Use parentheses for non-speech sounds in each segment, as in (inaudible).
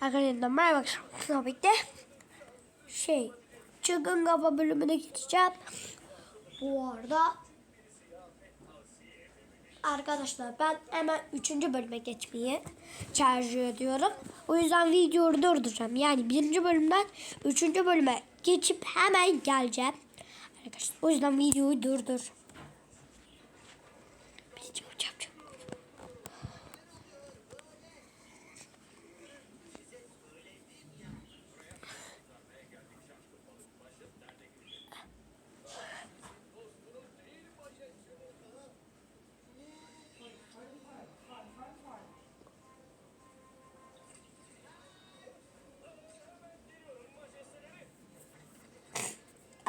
Arkadaşlar merhaba tabii de şey çılgın kafa bölümüne geçeceğim. Bu arada arkadaşlar ben hemen 3. bölüme geçmeyi tercih ediyorum. O yüzden videoyu durduracağım. Yani 1. bölümden 3. bölüme geçip hemen geleceğim. Arkadaşlar o yüzden videoyu durdur.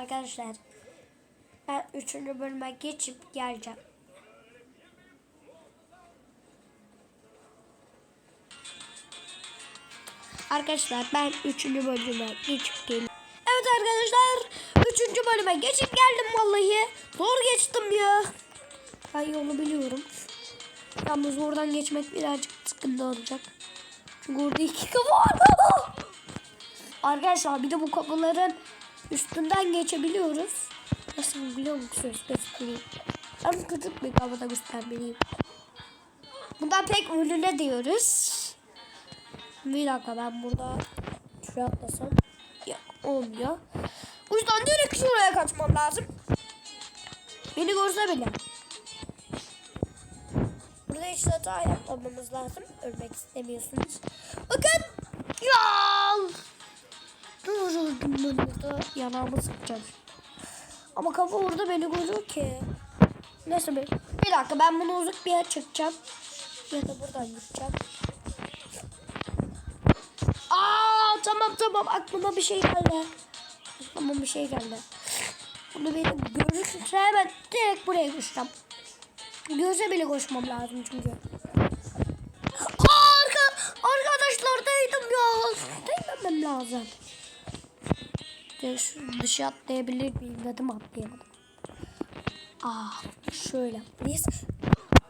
Arkadaşlar ben 3. bölüme geçip geleceğim. Arkadaşlar ben 3. bölüme geçip geliyorum. Evet arkadaşlar 3. bölüme geçip geldim vallahi. Zor geçtim ya. Ben yolu biliyorum. Yalnız oradan geçmek birazcık sıkıntı olacak. Çünkü orada iki kapı var. (laughs) Arkadaşlar bir de bu kapıların üstünden geçebiliyoruz. Nasıl biliyor musunuz? Göstereyim. Ben küçük bir kapıda göstermeliyim. Bundan pek ünlüne diyoruz. Bir dakika ben burada şuraya atlasam. Yok olmuyor. O yüzden direkt şuraya kaçmam lazım. Beni görse bile. Burada hiç hata yapmamamız lazım. Ölmek istemiyorsunuz. Bakın. Ben burada. Yanağımı sıkacağım. Ama kafa orada beni görüyor ki. Neyse bir, bir dakika ben bunu uzak bir yer çekeceğim. Ya da buradan gideceğim. Aa tamam tamam aklıma bir şey geldi. Aklıma bir şey geldi. Bunu benim görürse hemen direkt buraya koşacağım. Göze bile koşmam lazım çünkü. Aa, arka, arkadaşlar değdim ya. Değmemem lazım. De şu dışı atlayabilir miyim dedim atlayamadım. Aa şöyle. Biz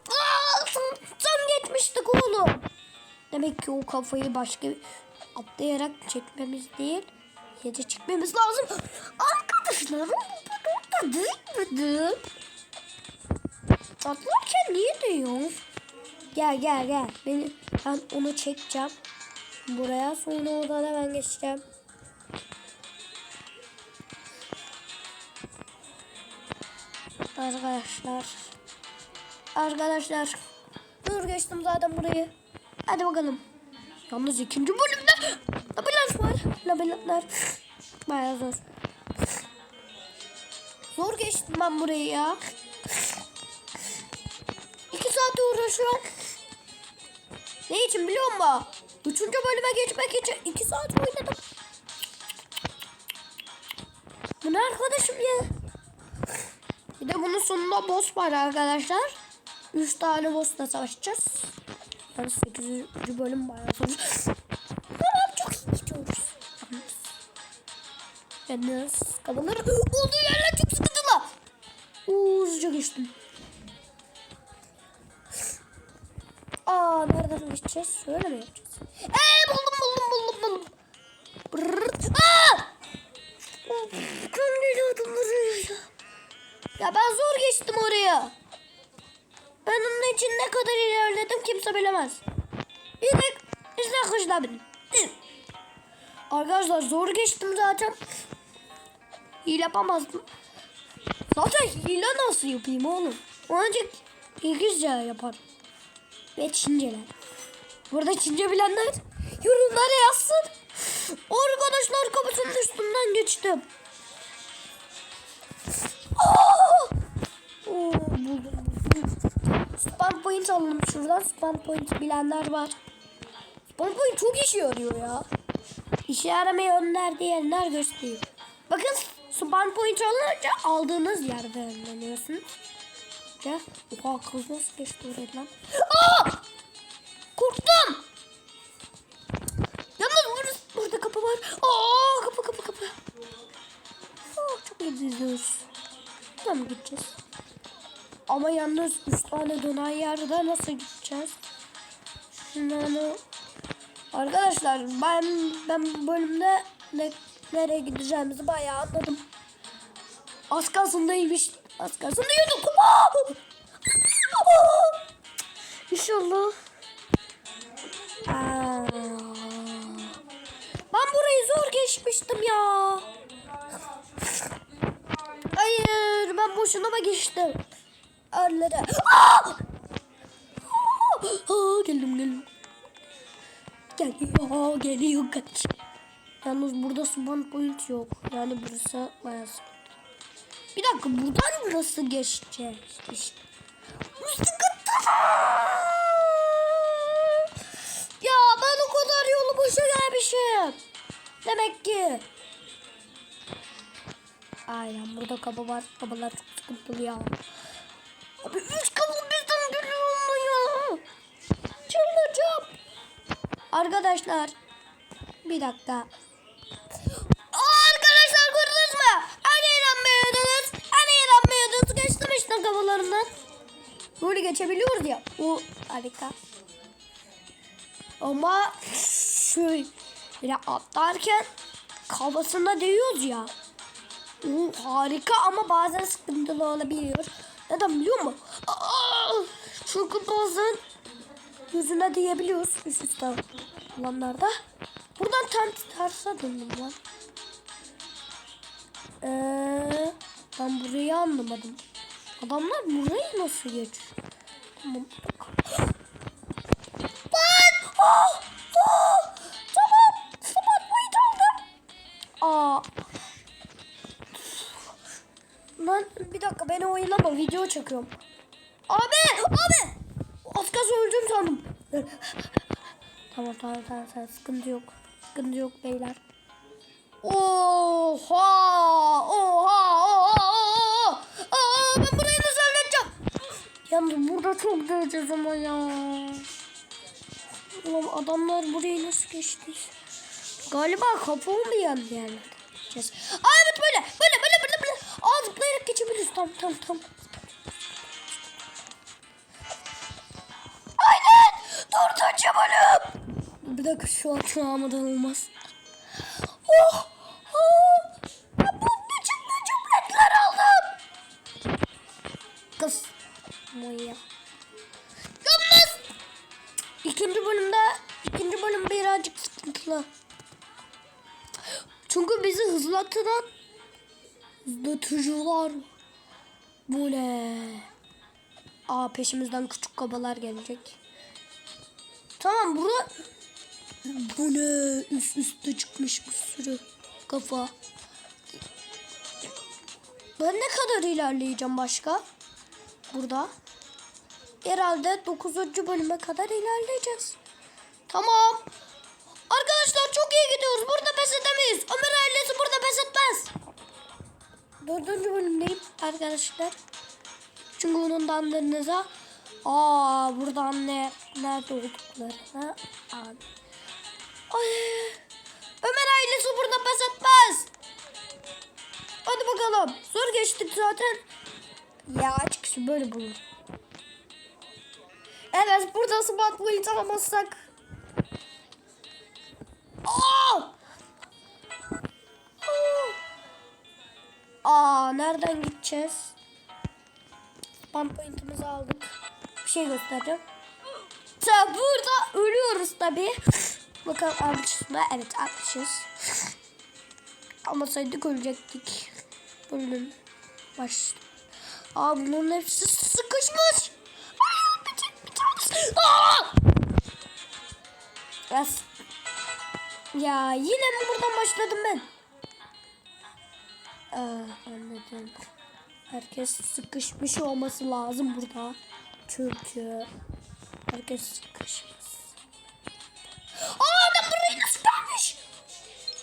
Aa, tam, tam geçmiştik oğlum. Demek ki o kafayı başka atlayarak çekmemiz değil. Yedi çekmemiz lazım. Arkadaşlar burada değil miydi? Atlarken niye diyor? Gel gel gel. Beni, ben onu çekeceğim. Buraya sonra oradan hemen geçeceğim. Arkadaşlar. Arkadaşlar. Dur geçtim zaten burayı. Hadi bakalım. Yalnız ikinci bölümde labirent var. Labirentler. Baya zor. Zor geçtim ben burayı ya. İki saat uğraşıyorum. Ne için biliyor musun? Üçüncü bölüme geçmek için iki saat oynadım. Bu ne arkadaşım ya? Bir de bunun sonunda boss var arkadaşlar. Üç tane bossla savaşacağız. Yani 8. bölüm bayağı zor. Tamam çok iyi gidiyoruz. Yalnız kafaları olduğu yerler çok sıkıntılı. Hızlıca geçtim. Aa nereden geçeceğiz? Şöyle mi yapacağız? Ya ben zor geçtim oraya. Ben onun için ne kadar ilerledim kimse bilemez. Bir tek benim. Arkadaşlar zor geçtim zaten. Hile yapamazdım. Zaten hile nasıl yapayım oğlum? Ancak İngilizce yapar. Ve Çinceler. Burada Çince bilenler yorumlara yazsın. Arkadaşlar kapısının üstünden geçtim. Buldum. Spam point alalım şuradan. Spam point bilenler var. Spam point çok işe yarıyor ya. İşe yaramayı önler diyenler gösteriyor. Bakın spam point alınca aldığınız yerde önleniyorsunuz. Ya, oha nasıl geçti oraya lan? Aa! Korktum. Yalnız burada, burada kapı var. Aa, kapı kapı kapı. Aa, çok iyi izliyoruz. Mı gideceğiz? Ama yalnız üç tane dönen yerde nasıl gideceğiz? Şunları Arkadaşlar ben ben bu bölümde ne, nereye gideceğimizi bayağı anladım. Az kalsın değilmiş. Az kalsın diyorduk. (laughs) İnşallah. Ben burayı zor geçmiştim ya. Hayır ben boşuna mı geçtim? Arlara. Aa! Aa, geldim geldim. Geliyor geliyor kaç. Yalnız burada spawn point yok. Yani burası bayağı. Bir dakika buradan nasıl geçeceğiz? İşte. Ya ben o kadar yolu boşa gelmişim. Demek ki. Aynen burada kaba var. Kabalar çok sıkıntılı ya. Arkadaşlar. Bir dakika. Arkadaşlar gördünüz mü? Hani inanmıyordunuz? Hani inanmıyordunuz? Geçtim işte kabalarından. Böyle geçebiliyoruz ya. O harika. Ama şöyle atlarken kafasına değiyoruz ya. O harika ama bazen sıkıntılı olabiliyor. Neden biliyor musun? Aa, çünkü bazen yüzüne değebiliyoruz üst üste olanlarda. Buradan tam terse döndüm lan. Ee, ben burayı anlamadım. Adamlar burayı nasıl geçiyor? Tamam. Lan! Oh! Oh! Tamam. Tamam. Wait aldım. Aa. Lan bir dakika beni oynama video çekiyorum. Abi! Abi! Az kalsın öleceğim sandım. Tamam tamam tamam tamam sıkıntı yok. Sıkıntı yok beyler. Oha! Oha! Oha! Oha! Aa, ben burayı nasıl halledeceğim? Yalnız burada çok döveceğiz ama ya. Ulan adamlar burayı nasıl geçti? Galiba kapı olmayan bir yerlerde. Aa evet böyle. Böyle böyle böyle böyle. Aa zıplayarak geçebiliriz. Tamam tamam tamam. Bölüm. Bir dakika şu şu almadan olmaz. Oh. Oh. Ben bunun için ne cümletler aldım. Kız. Moya. Yalnız. İkinci bölümde ikinci bölüm birazcık sıkıntılı. Çünkü bizi hızlatılan hızlatıcılar. Ne? Aa peşimizden küçük kabalar gelecek. Tamam bura bu ne? Üst üste çıkmış bir sürü kafa. Ben ne kadar ilerleyeceğim başka? Burada. Herhalde 9. bölüme kadar ilerleyeceğiz. Tamam. Arkadaşlar çok iyi gidiyoruz. Burada pes edemeyiz. Ömer ailesi burada pes etmez. Dördüncü bölümdeyim arkadaşlar. Çünkü onun da anlarınıza Aa burada anne nerede olduklarını an. Ay. Ömer ailesi burada pes etmez. Hadi bakalım. Zor geçtik zaten. Ya çıkışı böyle bulur. Evet burada spot point alamazsak. Aa! Aa nereden gideceğiz? Spam point'imizi aldık. Bir şey göstereceğim. Ta burada ölüyoruz tabi. Bakalım almışız mı? Evet almışız. Almasaydık ölecektik. Bölüm baş. Aa bunların hepsi sıkışmış. Hayır bir bir tanesi. Aa! Yes. Ya yine mi buradan başladım ben? Aa, anladım. Herkes sıkışmış olması lazım burada. Çünkü herkes sıkışmış. Aa adam burayı nasıl gelmiş?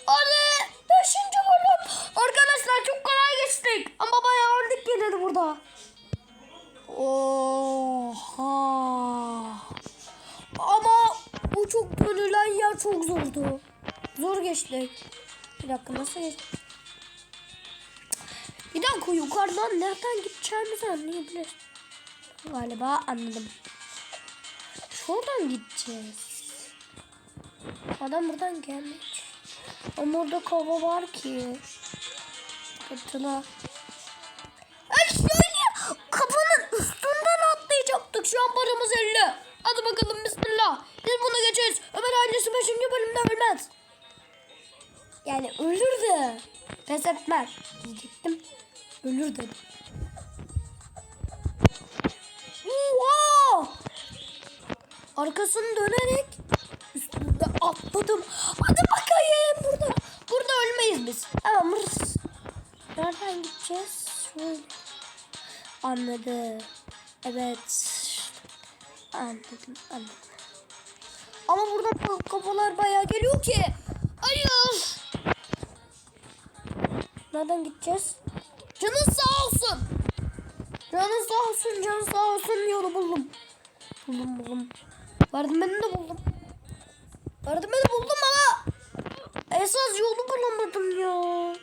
Hadi. Beşinci bölüm. Arkadaşlar çok kolay geçtik. Ama bayağı öldük de burada. Oha. Ama bu çok dönülen yer çok zordu. Zor geçtik. Bir dakika nasıl geçtik? Bir dakika yukarıdan nereden gideceğimizi anlayabilir. Galiba anladım. Şuradan gideceğiz. Adam buradan gelmiş. Ama orada kova var ki. Fırtına. Ay şöyle kapının üstünden atlayacaktık. Şu an paramız 50. Hadi bakalım bismillah. Biz bunu geçeriz. Ömer ailesi 5. bölümde ölmez. Yani ölür de pes etmez diyecektim. Ölür dedim. Oha! Arkasını dönerek üstünde atladım. Hadi bakayım burada. Burada ölmeyiz biz. Hırs. Nereden gideceğiz? Şöyle. Anladım. Evet. Anladım, anladım. Ama buradan kafalar bayağı geliyor ki. Hayır. Nereden gideceğiz? Canın sağ olsun. Canın sağ olsun, canın sağ olsun yolu buldum. Buldum buldum. Vardım beni de buldum. Vardım beni buldum ama esas yolu bulamadım ya.